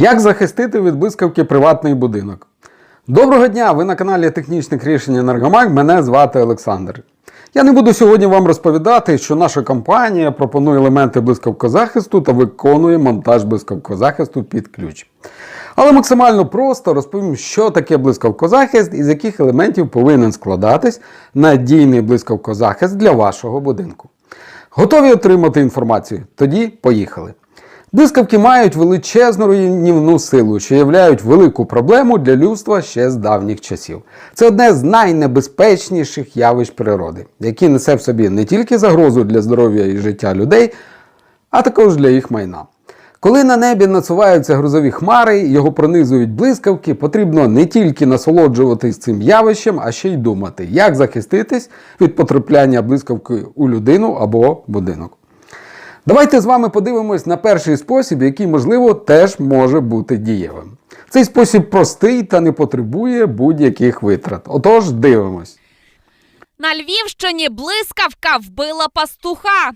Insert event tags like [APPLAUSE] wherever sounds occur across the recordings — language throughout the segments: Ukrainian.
Як захистити від блискавки приватний будинок? Доброго дня! Ви на каналі Технічних рішень Енергомаг. Мене звати Олександр. Я не буду сьогодні вам розповідати, що наша компанія пропонує елементи блискавкозахисту та виконує монтаж блискавкозахисту під ключ. Але максимально просто розповім, що таке блискавкозахист і з яких елементів повинен складатись надійний блискавкозахист для вашого будинку. Готові отримати інформацію? Тоді поїхали. Блискавки мають величезну руйнівну силу, що являють велику проблему для людства ще з давніх часів. Це одне з найнебезпечніших явищ природи, які несе в собі не тільки загрозу для здоров'я і життя людей, а також для їх майна. Коли на небі насуваються грозові хмари, його пронизують блискавки, потрібно не тільки насолоджуватись цим явищем, а ще й думати, як захиститись від потрапляння блискавки у людину або будинок. Давайте з вами подивимось на перший спосіб, який, можливо, теж може бути дієвим. Цей спосіб простий та не потребує будь-яких витрат. Отож, дивимось. На Львівщині блискавка вбила пастуха.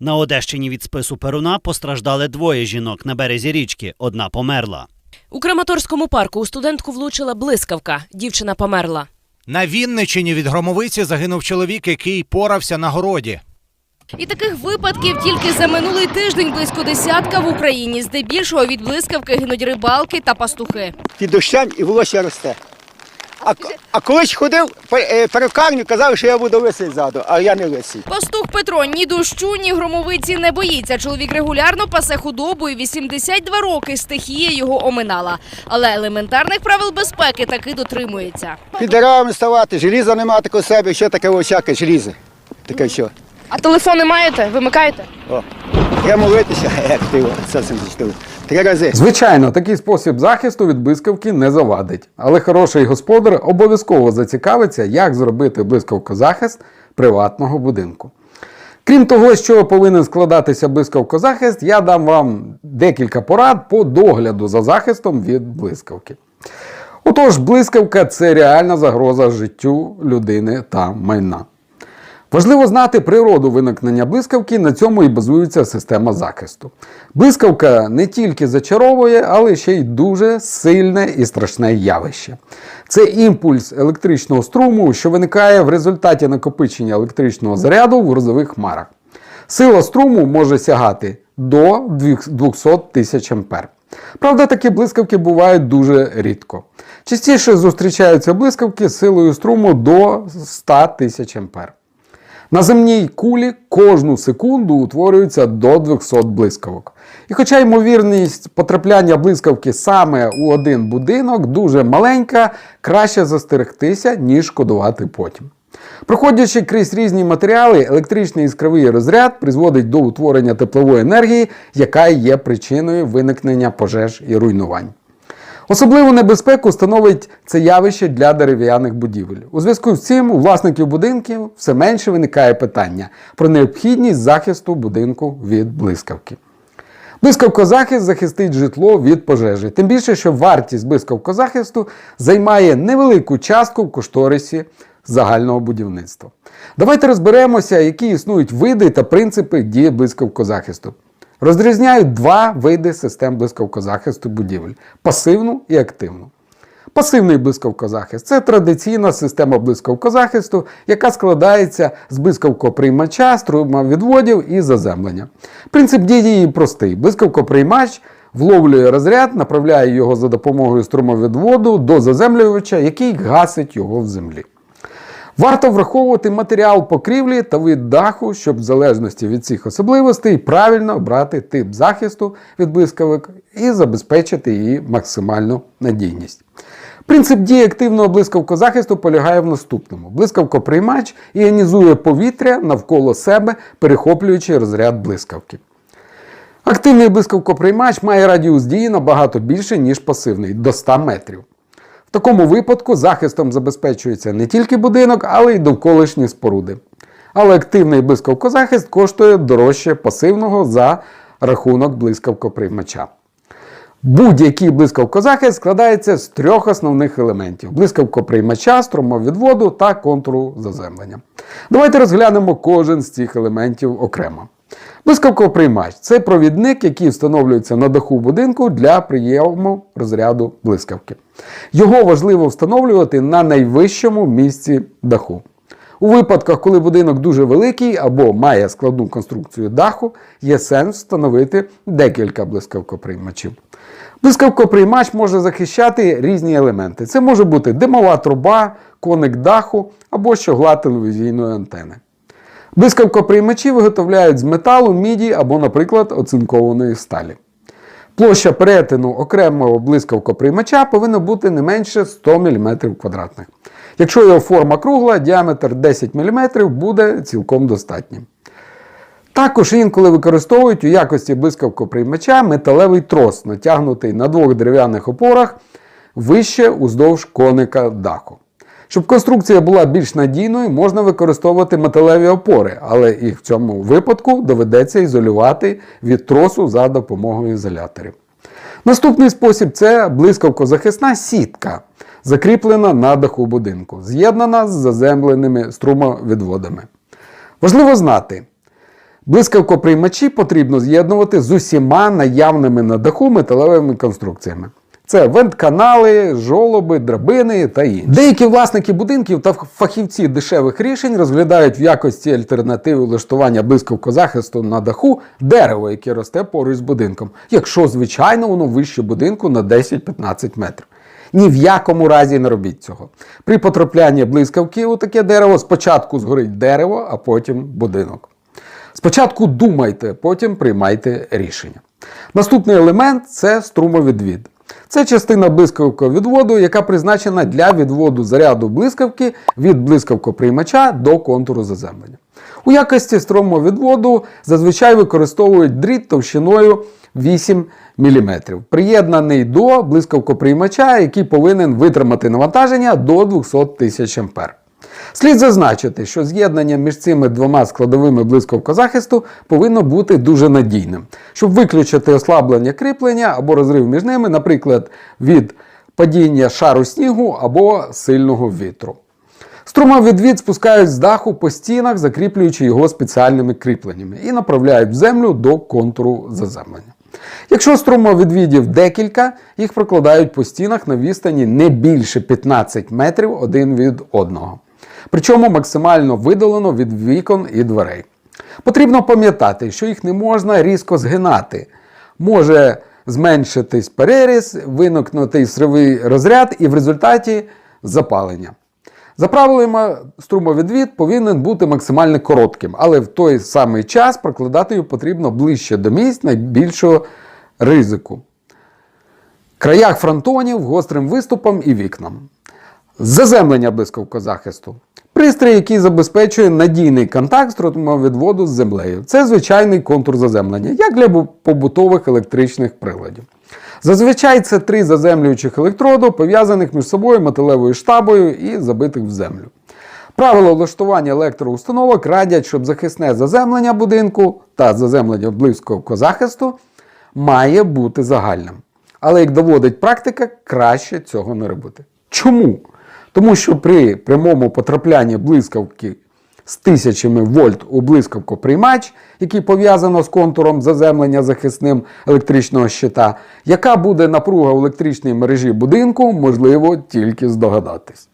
На Одещині від спису Перуна постраждали двоє жінок на березі річки. Одна померла. У Краматорському парку у студентку влучила блискавка. Дівчина померла. На Вінничині від громовиці загинув чоловік, який порався на городі. І таких випадків тільки за минулий тиждень близько десятка в Україні. Здебільшого від блискавки гинуть рибалки та пастухи. під дощем і волосся росте. А, а колись ходив е, перукарню, казав, що я буду лисий ззаду, а я не лисий. Пастух Петро ні дощу, ні громовиці не боїться. Чоловік регулярно пасе худобу і 82 роки стихія його оминала. Але елементарних правил безпеки таки дотримується. Під деревами ставати, желіза нема такого себе, що таке всяке желізо. Таке що. А телефони маєте? Вимикаєте? О. Я молитися, [LAUGHS] як ти це зачтив. Три рази. Звичайно, такий спосіб захисту від блискавки не завадить, але хороший господар обов'язково зацікавиться, як зробити блискавкозахист приватного будинку. Крім того, з чого повинен складатися блискавкозахист, я дам вам декілька порад по догляду за захистом від блискавки. Отож, блискавка це реальна загроза життю людини та майна. Важливо знати природу виникнення блискавки, на цьому і базується система захисту. Блискавка не тільки зачаровує, але ще й дуже сильне і страшне явище. Це імпульс електричного струму, що виникає в результаті накопичення електричного заряду в грозових хмарах. Сила струму може сягати до 200 тисяч ампер. Правда, такі блискавки бувають дуже рідко. Частіше зустрічаються блискавки з силою струму до 100 тисяч ампер. На земній кулі кожну секунду утворюється до 200 блискавок. І хоча ймовірність потрапляння блискавки саме у один будинок дуже маленька, краще застерегтися, ніж шкодувати потім. Проходячи крізь різні матеріали, електричний іскровий розряд призводить до утворення теплової енергії, яка є причиною виникнення пожеж і руйнувань. Особливу небезпеку становить це явище для дерев'яних будівель. У зв'язку з цим у власників будинків все менше виникає питання про необхідність захисту будинку від блискавки. Блискавкозахист захистить житло від пожежі, тим більше, що вартість блискавкозахисту займає невелику частку в кошторисі загального будівництва. Давайте розберемося, які існують види та принципи дії блискавкозахисту. Розрізняють два види систем блискавкозахисту будівель пасивну і активну. Пасивний блискавкозахист це традиційна система блискавкозахисту, яка складається з блискавкоприймача, струмовідводів і заземлення. Принцип дії її простий. Блискавкоприймач вловлює розряд, направляє його за допомогою струмовідводу до заземлювача, який гасить його в землі. Варто враховувати матеріал покрівлі та вид даху, щоб в залежності від цих особливостей правильно обрати тип захисту від блискавок і забезпечити її максимальну надійність. Принцип дії активного блискавкозахисту полягає в наступному: блискавкоприймач іонізує повітря навколо себе, перехоплюючи розряд блискавки. Активний блискавкоприймач має радіус дії набагато більше, ніж пасивний до 100 метрів. В такому випадку захистом забезпечується не тільки будинок, але й довколишні споруди. Але активний блискавкозахист коштує дорожче пасивного за рахунок блискавкоприймача. Будь-який блискавкозахист складається з трьох основних елементів: блискавкоприймача, струмовідводу та контуру заземлення. Давайте розглянемо кожен з цих елементів окремо. Блискавкоприймач це провідник, який встановлюється на даху будинку для прийому розряду блискавки. Його важливо встановлювати на найвищому місці даху. У випадках, коли будинок дуже великий або має складну конструкцію даху, є сенс встановити декілька блискавкоприймачів. Блискавкоприймач може захищати різні елементи. Це може бути димова труба, коник даху або щогла телевізійної антени. Блискавкоприймачі виготовляють з металу, міді або, наприклад, оцинкованої сталі. Площа перетину окремого блискавкоприймача повинна бути не менше 100 мм квадратних. Якщо його форма кругла, діаметр 10 мм буде цілком достатнім. Також інколи використовують у якості блискавкоприймача металевий трос, натягнутий на двох дерев'яних опорах вище уздовж коника даху. Щоб конструкція була більш надійною, можна використовувати металеві опори, але їх в цьому випадку доведеться ізолювати від тросу за допомогою ізоляторів. Наступний спосіб це блискавкозахисна сітка, закріплена на даху будинку, з'єднана з заземленими струмовідводами. Важливо знати, блискавкоприймачі потрібно з'єднувати з усіма наявними на даху металевими конструкціями. Це вентканали, жолоби, драбини та інші. Деякі власники будинків та фахівці дешевих рішень розглядають в якості альтернативи влаштування блискавкозахисту на даху дерево, яке росте поруч з будинком, якщо, звичайно, воно вище будинку на 10-15 метрів. Ні в якому разі не робіть цього. При потраплянні блискавки у таке дерево спочатку згорить дерево, а потім будинок. Спочатку думайте, потім приймайте рішення. Наступний елемент це струмовідвід. Це частина блискавковідводу, яка призначена для відводу заряду блискавки від блискавкоприймача до контуру заземлення. У якості струмовідводу зазвичай використовують дріт товщиною 8 мм, приєднаний до блискавкоприймача, який повинен витримати навантаження до 200 тисяч А. Слід зазначити, що з'єднання між цими двома складовими блискавкозахисту повинно бути дуже надійним, щоб виключити ослаблення кріплення або розрив між ними, наприклад, від падіння шару снігу або сильного вітру. Струмовідвід спускають з даху по стінах, закріплюючи його спеціальними кріпленнями, і направляють в землю до контуру заземлення. Якщо струмовідвідів декілька, їх прокладають по стінах на відстані не більше 15 метрів один від одного. Причому максимально видалено від вікон і дверей. Потрібно пам'ятати, що їх не можна різко згинати. Може зменшитись переріз, виникнути сривий розряд і в результаті запалення. За правилами, струмовідвід повинен бути максимально коротким, але в той самий час прокладати його потрібно ближче до місць найбільшого ризику. Краях фронтонів, гострим виступом і вікнам. Заземлення блискавкозахисту. Пристрій, який забезпечує надійний контакт струмовідводу з землею. Це звичайний контур заземлення, як для побутових електричних приладів. Зазвичай це три заземлюючих електроду, пов'язаних між собою металевою штабою і забитих в землю. Правила влаштування електроустановок радять, щоб захисне заземлення будинку та заземлення блискавкозахисту має бути загальним. Але як доводить практика, краще цього не робити. Чому? Тому що при прямому потраплянні блискавки з тисячами вольт у блискавкоприймач, який пов'язано з контуром заземлення захисним електричного щита, яка буде напруга в електричній мережі будинку, можливо тільки здогадатись.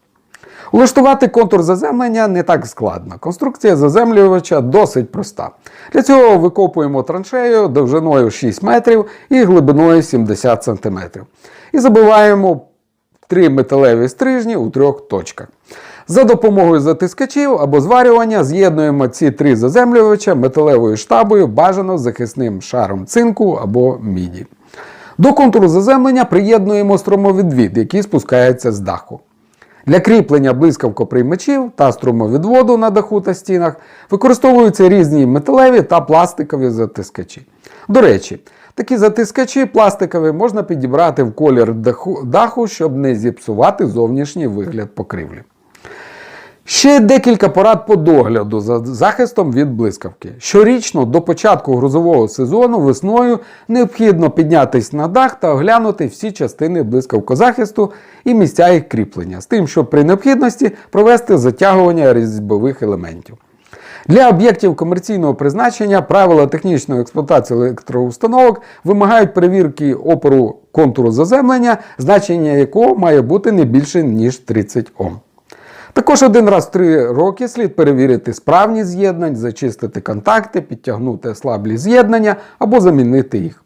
Улаштувати контур заземлення не так складно. Конструкція заземлювача досить проста. Для цього викопуємо траншею довжиною 6 метрів і глибиною 70 см. І забиваємо три металеві стрижні у трьох точках. За допомогою затискачів або зварювання з'єднуємо ці три заземлювача металевою штабою, бажано захисним шаром цинку або міді. До контуру заземлення приєднуємо струмовідвід, який спускається з даху. Для кріплення блискавкоприймачів та струмовідводу на даху та стінах використовуються різні металеві та пластикові затискачі. До речі, такі затискачі пластикові можна підібрати в колір даху, щоб не зіпсувати зовнішній вигляд покрівлі. Ще декілька порад по догляду за захистом від блискавки. Щорічно до початку грузового сезону весною необхідно піднятись на дах та оглянути всі частини блискавкозахисту і місця їх кріплення, з тим, щоб при необхідності провести затягування різьбових елементів. Для об'єктів комерційного призначення правила технічної експлуатації електроустановок вимагають перевірки опору контуру заземлення, значення якого має бути не більше ніж 30 Ом. Також один раз в три роки слід перевірити справність з'єднань, зачистити контакти, підтягнути слаблі з'єднання або замінити їх.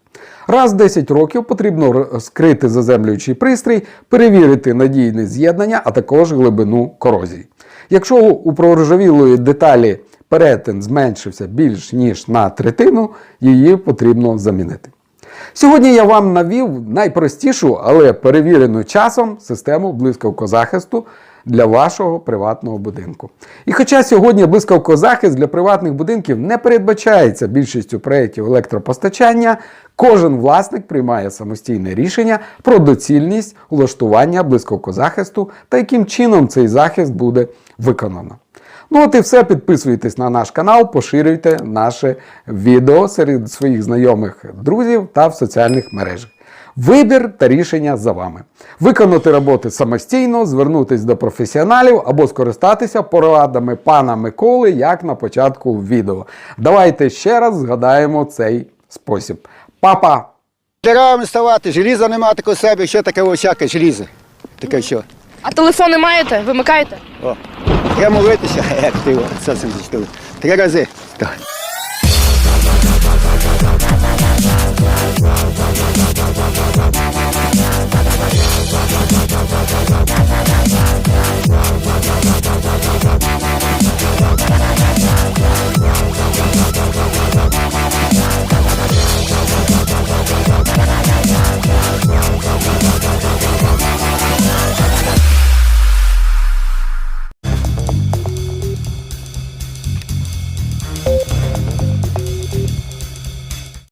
Раз в 10 років потрібно розкрити заземлюючий пристрій, перевірити надійність з'єднання, а також глибину корозії. Якщо у проржавілої деталі перетин зменшився більш ніж на третину, її потрібно замінити. Сьогодні я вам навів найпростішу, але перевірену часом систему блискавкозахисту для вашого приватного будинку. І хоча сьогодні блискавкозахист для приватних будинків не передбачається більшістю проєктів електропостачання, кожен власник приймає самостійне рішення про доцільність влаштування блискавкозахисту та яким чином цей захист буде виконано. Ну от і все. Підписуйтесь на наш канал, поширюйте наше відео серед своїх знайомих друзів та в соціальних мережах. Вибір та рішення за вами. Виконати роботи самостійно, звернутися до професіоналів або скористатися порадами пана Миколи, як на початку відео. Давайте ще раз згадаємо цей спосіб. Папа! Деревами ставати, желіза нема такого себе, що таке всяке желізо. Таке що. А телефони маєте? Вимикаєте? О, треба молитися, [LAUGHS] як ти, це Три рази.